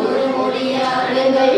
ஒரு மொழியாளர்கள்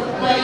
play.